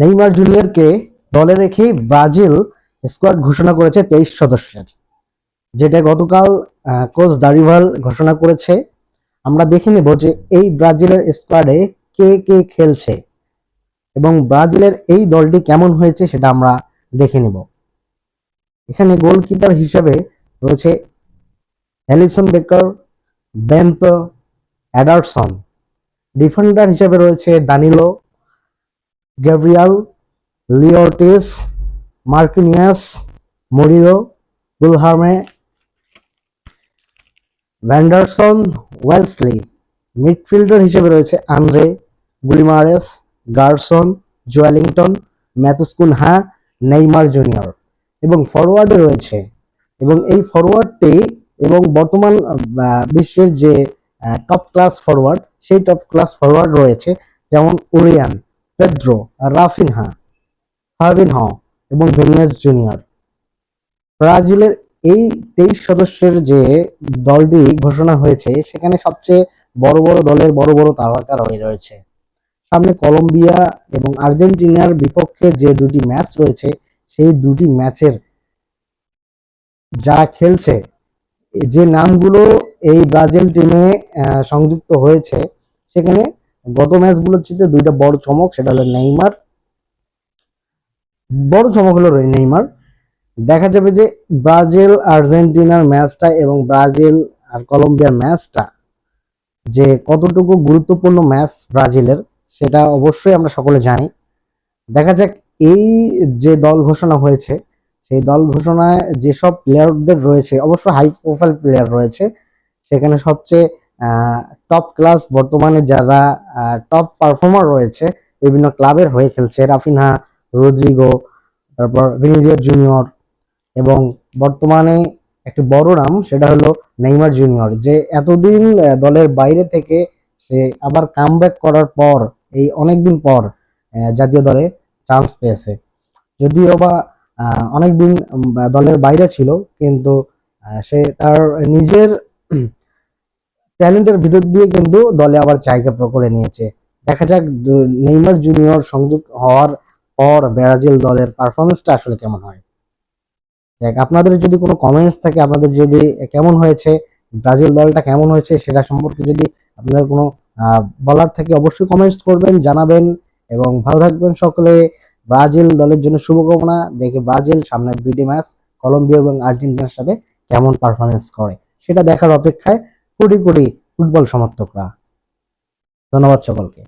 Neymar জুনিয়রকে দলে রেখে Brazil squad ঘোষণা করেছে তেইশ সদস্যের, যেটা গতকাল কোচ দারিভাল ঘোষণা করেছে। আমরা দেখে নেব যে এই ব্রাজিলের স্কোয়াডে কে কে খেলছে এবং ব্রাজিলের এই দলটি কেমন হয়েছে সেটা আমরা দেখে নেব। এখানে গোলকিপার হিসেবে রয়েছে Alisson Becker, bento, Ederson. Defender হিসেবে রয়েছে দানিলো গ্যাব্রিয়াল লিওর্টিস Marquinhos Murilo Guilherme Vanderson Wesley midfielder হিসেবে রয়েছে Andre Guimaraes Gerson Joelinton Matheus Cunha Neymar Junior এবং ফরওয়ার্ডে রয়েছে। এবং এই ফরওয়ার্ডটি এবং বর্তমান বিশ্বের যে টপ ক্লাস ফরওয়ার্ড সেই টপ ক্লাস ফরওয়ার্ড রয়েছে, যেমন উলিয়ান। পেদ্রো, রাফিনহা ফাবিনহ এবং ভেনিয়াস জুনিয়র। ব্রাজিলের এই তেইশ সদস্যের যে দলটি ঘোষণা হয়েছে, সেখানে সবচেয়ে বড় বড় দলের বড় বড় তারকা রয়ে রয়েছে। সামনে কলম্বিয়া এবং আর্জেন্টিনার বিপক্ষে যে দুটি ম্যাচ রয়েছে, সেই দুটি ম্যাচের যারা খেলছে, যে নামগুলো এই ব্রাজিল টিমে সংযুক্ত হয়েছে, সেখানে গত ম্যাচগুলোর চেয়ে দুইটা বড় চমক, সেটা হলো নেইমার। বড় চমক হলো নেইমার। দেখা যাবে যে ব্রাজিল, আর্জেন্টিনার ম্যাচটা এবং ব্রাজিল আর কলম্বিয়ার ম্যাচটা যে কতটুকু গুরুত্বপূর্ণ ম্যাচ ব্রাজিলের, সেটা অবশ্যই আমরা সকলে জানি। দেখা যাক এই যে দল ঘোষণা হয়েছে, সেই দল ঘোষণায় যেসব প্লেয়ারদের রয়েছে, অবশ্য হাই প্রোফাইল প্লেয়ার রয়েছে, সেখানে সবচেয়ে টপ ক্লাস বর্তমানে যারা টপ পারফর্মার রয়েছে, বিভিন্ন ক্লাবের হয়ে খেলছে, রাফিনহা, রদ্রিগো, তারপর ভিনিজিয়াস জুনিয়র এবং বর্তমানে একটি বড় নাম, সেটা হলো নেইমার জুনিয়র যে এতদিন দলের বাইরে থেকে সে আবার কামব্যাক করার পর, এই অনেকদিন পর জাতীয় দলে চান্স পেয়েছে। যদিও বা অনেকদিন দলের বাইরে ছিল, কিন্তু সে তার নিজের ট্যালেন্টের ভিতর দিয়ে কিন্তু দলে আবার জায়গা করে নিয়েছে। দেখা যাক নেইমার জুনিয়র সংযুক্ত হওয়ার পর ব্রাজিল দলের পারফরমেন্সটা আসলে কেমন হয়। দেখ, আপনাদের যদি কোনো কমেন্টস থাকে, আপনাদের যদি কেমন হয়েছে, ব্রাজিল দলটা কেমন হয়েছে সেটা সম্পর্কে যদি আপনাদের কোনো বলার থাকে অবশ্যই কমেন্টস করবেন, জানাবেন এবং ভালো থাকবেন সকলে। ব্রাজিল দলের জন্য শুভকামনা। দেখে ব্রাজিল সামনের দুইটি ম্যাচ, কলম্বিয়া এবং আর্জেন্টিনার সাথে কেমন পারফরমেন্স করে, সেটা দেখার অপেক্ষায় কোটি কোটি ফুটবল সমর্থকরা। ধন্যবাদ সকলকে।